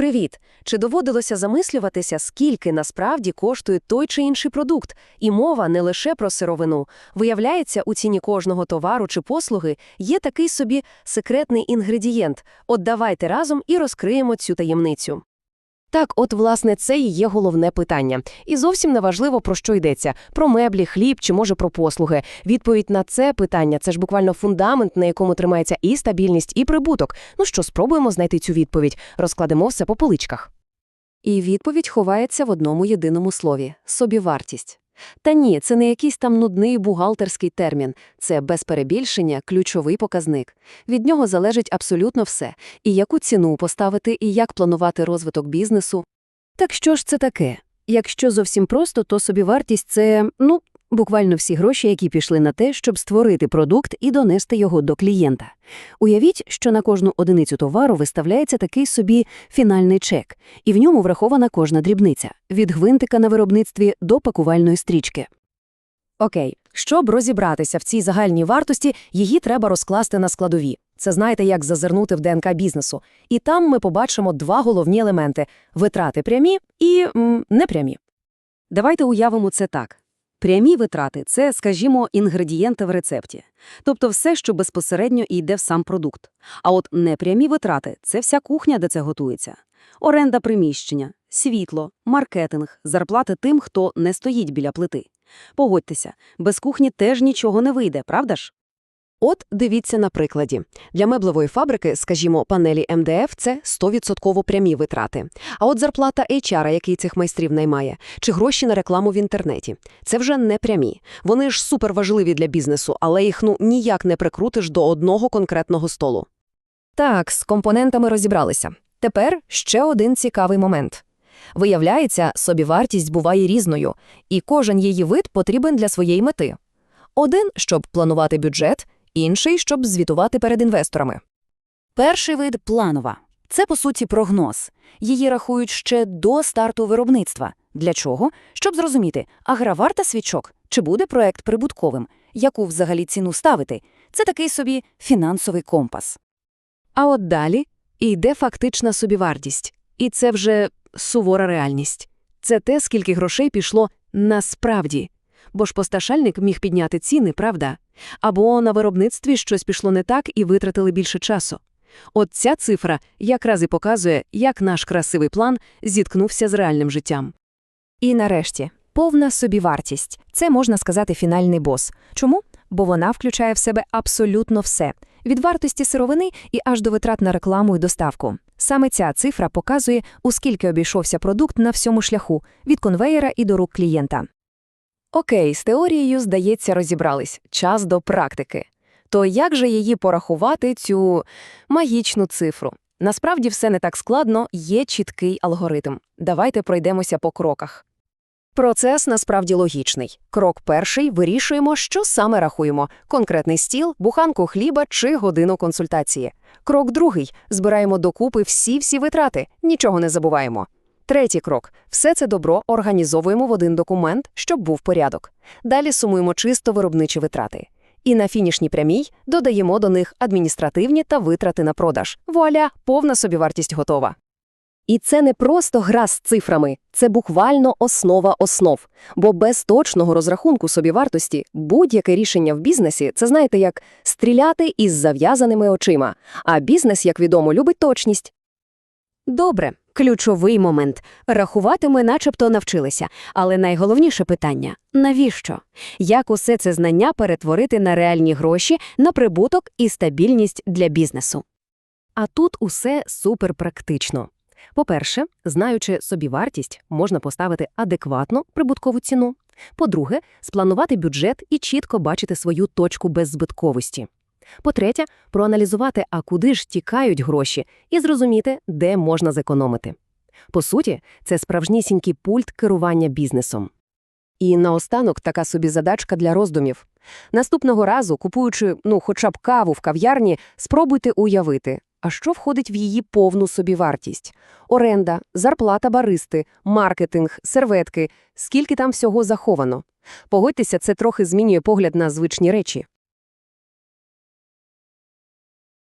Привіт! Чи доводилося замислюватися, скільки насправді коштує той чи інший продукт? І мова не лише про сировину. Виявляється, у ціні кожного товару чи послуги є такий собі секретний інгредієнт. От давайте разом і розкриємо цю таємницю. Так, от, власне, це і є головне питання. І зовсім не важливо, про що йдеться – про меблі, хліб чи, може, про послуги. Відповідь на це питання – це ж буквально фундамент, на якому тримається і стабільність, і прибуток. Ну що, спробуємо знайти цю відповідь. Розкладемо все по поличках. І відповідь ховається в одному єдиному слові – собівартість. Та ні, це не якийсь там нудний бухгалтерський термін. Це без перебільшення ключовий показник. Від нього залежить абсолютно все. І яку ціну поставити, і як планувати розвиток бізнесу. Так що ж це таке? Якщо зовсім просто, то собівартість – це, ну, буквально всі гроші, які пішли на те, щоб створити продукт і донести його до клієнта. Уявіть, що на кожну одиницю товару виставляється такий собі фінальний чек, і в ньому врахована кожна дрібниця – від гвинтика на виробництві до пакувальної стрічки. Окей, щоб розібратися в цій загальній вартості, її треба розкласти на складові. Це знаєте, як зазирнути в ДНК бізнесу. І там ми побачимо два головні елементи – витрати прямі і м, непрямі. Давайте уявимо це так. Прямі витрати – це, скажімо, інгредієнти в рецепті. Тобто все, що безпосередньо йде в сам продукт. А от непрямі витрати – це вся кухня, де це готується. Оренда приміщення, світло, маркетинг, зарплати тим, хто не стоїть біля плити. Погодьтеся, без кухні теж нічого не вийде, правда ж? От дивіться на прикладі. Для меблевої фабрики, скажімо, панелі МДФ – це 100% прямі витрати. А от зарплата HR, який цих майстрів наймає, чи гроші на рекламу в інтернеті – це вже не прямі. Вони ж суперважливі для бізнесу, але їх ну ніяк не прикрутиш до одного конкретного столу. Так, з компонентами розібралися. Тепер ще один цікавий момент. Виявляється, собівартість буває різною, і кожен її вид потрібен для своєї мети. Один, щоб планувати бюджет, інший, щоб звітувати перед інвесторами. Перший вид – планова. Це, по суті, прогноз. Її рахують ще до старту виробництва. Для чого? Щоб зрозуміти, а гра варта свічок? Чи буде проект прибутковим? Яку взагалі ціну ставити? Це такий собі фінансовий компас. А от далі йде фактична собівартість. І це вже сувора реальність. Це те, скільки грошей пішло насправді. Бо ж постачальник міг підняти ціни, правда? Або на виробництві щось пішло не так і витратили більше часу. От ця цифра якраз і показує, як наш красивий план зіткнувся з реальним життям. І нарешті, повна собівартість. Це, можна сказати, фінальний бос. Чому? Бо вона включає в себе абсолютно все. Від вартості сировини і аж до витрат на рекламу і доставку. Саме ця цифра показує, у скільки обійшовся продукт на всьому шляху, від конвеєра і до рук клієнта. Окей, з теорією, здається, розібрались. Час до практики. То як же її порахувати, цю магічну цифру? Насправді все не так складно, є чіткий алгоритм. Давайте пройдемося по кроках. Процес насправді логічний. Крок перший – вирішуємо, що саме рахуємо – конкретний стіл, буханку хліба чи годину консультації. Крок другий – збираємо докупи всі-всі витрати, нічого не забуваємо. Третій крок – все це добро організовуємо в один документ, щоб був порядок. Далі сумуємо чисто виробничі витрати. І на фінішній прямій додаємо до них адміністративні та витрати на продаж. Вуаля, повна собівартість готова. І це не просто гра з цифрами, це буквально основа основ. Бо без точного розрахунку собівартості будь-яке рішення в бізнесі – це, знаєте, як стріляти із зав'язаними очима. А бізнес, як відомо, любить точність. Добре, ключовий момент. Рахувати ми начебто навчилися. Але найголовніше питання – навіщо? Як усе це знання перетворити на реальні гроші, на прибуток і стабільність для бізнесу? А тут усе суперпрактично. По-перше, знаючи собівартість, можна поставити адекватну прибуткову ціну. По-друге, спланувати бюджет і чітко бачити свою точку беззбитковості. По-третє, проаналізувати, а куди ж тікають гроші, і зрозуміти, де можна зекономити. По суті, це справжнісінький пульт керування бізнесом. І наостанок така собі задачка для роздумів. Наступного разу, купуючи ну, хоча б каву в кав'ярні, спробуйте уявити, а що входить в її повну собівартість? Оренда, зарплата баристи, маркетинг, серветки, скільки там всього заховано. Погодьтеся, це трохи змінює погляд на звичні речі.